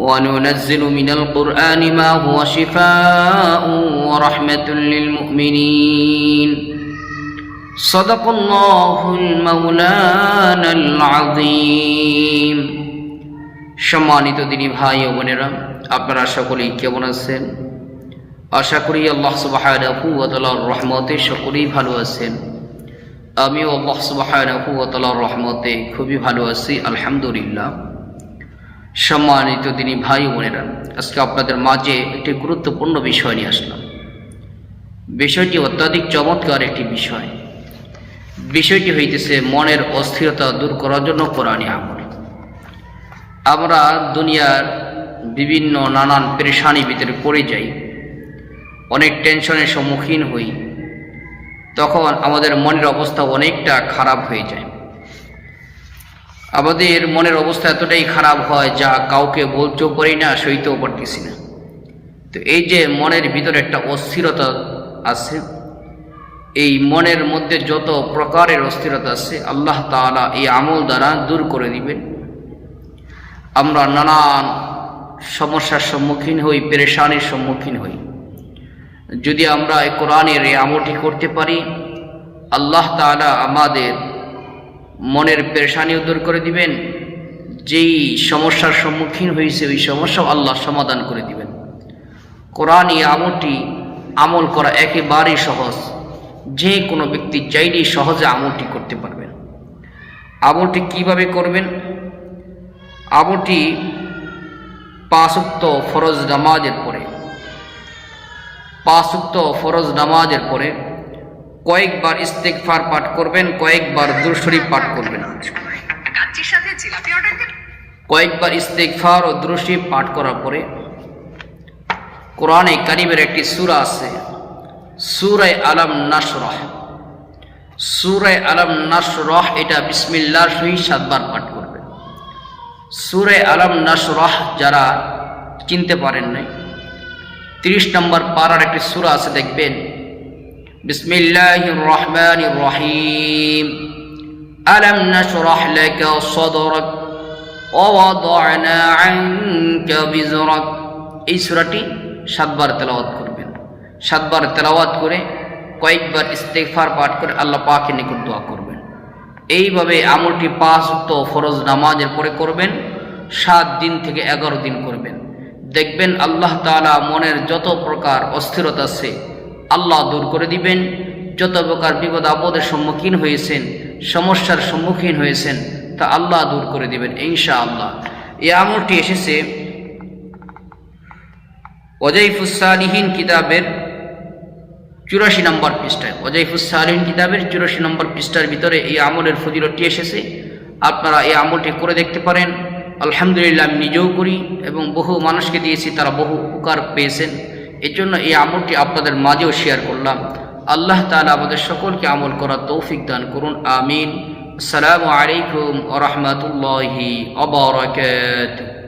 وننزل من القرآن ما هو شفاء ورحمة للمؤمنين صدق الله المولانا العظيم সম্মানিত দিনী ভাই ও বোনেরা আপনারা সকলেই কেমন আছেন আশা করি আল্লাহ সুবাহানহু ওতালার রহমতে সকলেই ভালো আছেন আমিও আল্লাহ সুবাহানহু ওতালার রহমতে খুবই ভালো আছি আলহামদুলিল্লাহ সম্মানিত তিনি ভাই বোনেরা, আজকে আপনাদের মাঝে একটি গুরুত্বপূর্ণ বিষয় নিয়ে আসলাম। বিষয়টি অত্যাধিক চমৎকার একটি বিষয়। বিষয়টি হইতেছে মনের অস্থিরতা দূর করার জন্য কোরআনী আমল। আমরা দুনিয়ার বিভিন্ন নানান পেরেশানি ভিতরে পড়ে যাই, অনেক টেনশনের সম্মুখীন হই, তখন আমাদের মনের অবস্থা অনেকটা খারাপ হয়ে যায়। আমাদের মনের অবস্থা এতটাই খারাপ হয় যা কাউকে বলতেও পারি না, সইতেও পারতেছি না। তো এই যে মনের ভিতরে একটা অস্থিরতা আছে, এই মনের মধ্যে যত প্রকারের অস্থিরতা আছে, আল্লাহ তাআলা এই আমল দ্বারা দূর করে দিবেন। আমরা নানান সমস্যার সম্মুখীন হই, পেরেশানির সম্মুখীন হই। যদি আমরা এই কোরআনের এই আমলটি করতে পারি, আল্লাহ তাআলা আমাদের মনের পেরেশানিও দূর করে দিবেন। যেই সমস্যার সম্মুখীন হয়েছে, ওই সমস্যাও আল্লাহ সমাধান করে দিবেন। কোরআন এই আমলটি, আমল করা একেবারেই সহজ। যে কোনো ব্যক্তি চাইলেই সহজে আমলটি করতে পারবেন। আমলটি কীভাবে করবেন? আমলটি পাঁচুক্ত ফরজ নামাজের পরে। পাঁচুক্ত ফরজ নামাজের পরে কয়েকবার ইস্তেকফার পাঠ করবেন কয়েকবার দুরশরী পাঠ করবেন। কয়েকবার ইস্তেকফার ও দুরশরী পাঠ করার পরে কোরআনে কারিমের একটি সূরা আছে সূরায় আলম নাসরহ। সূরায় আলম নাসরহ এটা বিসমিল্লাহর সহিত সাতবার পাঠ করবেন। সূরায় আলম নাসরহ যারা চিনতে পারেন নাই তিরিশ নম্বর পাড়ার একটি সূরা আছে দেখবেন بسم الله الرحمن الرحيم ألم نشرح لك صدرك ووضعنا عنك بزرك এই সূরাটি সাতবার তেলাওয়াত করবেন সাতবার তেলাওয়াত করে কয়েকবার ইস্তেগফার পাঠ করে আল্লাহ পাকের নিকট দোয়া করবেন এইভাবে আমলটি পাঁচ তো ফরজ নামাজের পরে করবেন সাত দিন থেকে এগারো দিন করবেন দেখবেন আল্লাহ তাআলা মনের যত প্রকার অস্থিরতা আছে আল্লাহ দূর করে দিবেন। যত প্রকার বিপদ আপদের সম্মুখীন হয়েছেন, সমস্যার সম্মুখীন হয়েছেন, তা আল্লাহ দূর করে দিবেন ইনশা আল্লাহ এ আমলটি এসেছে অজয়ফুসালিহীন কিতাবের চুরাশি নম্বর পৃষ্ঠায়। অজয়ফুসালিহীন কিতাবের চুরাশি নম্বর পৃষ্ঠার ভিতরে এই আমলের ফজিলতটি এসেছে। আপনারা এই আমলটি করে দেখতে পারেন। আলহামদুলিল্লাহ আমি নিজেও করি এবং বহু মানুষকে দিয়েছি, তারা বহু উপকার পেয়েছেন। এর জন্য এই আমলটি আপনাদের মাঝেও শেয়ার করলাম। আল্লাহ তালা আমাদের সকলকে আমল করার তৌফিক দান করুন, আমিন। আসসালামু আলাইকুম ওরহমতুল্লাহি অবরাকাতুহু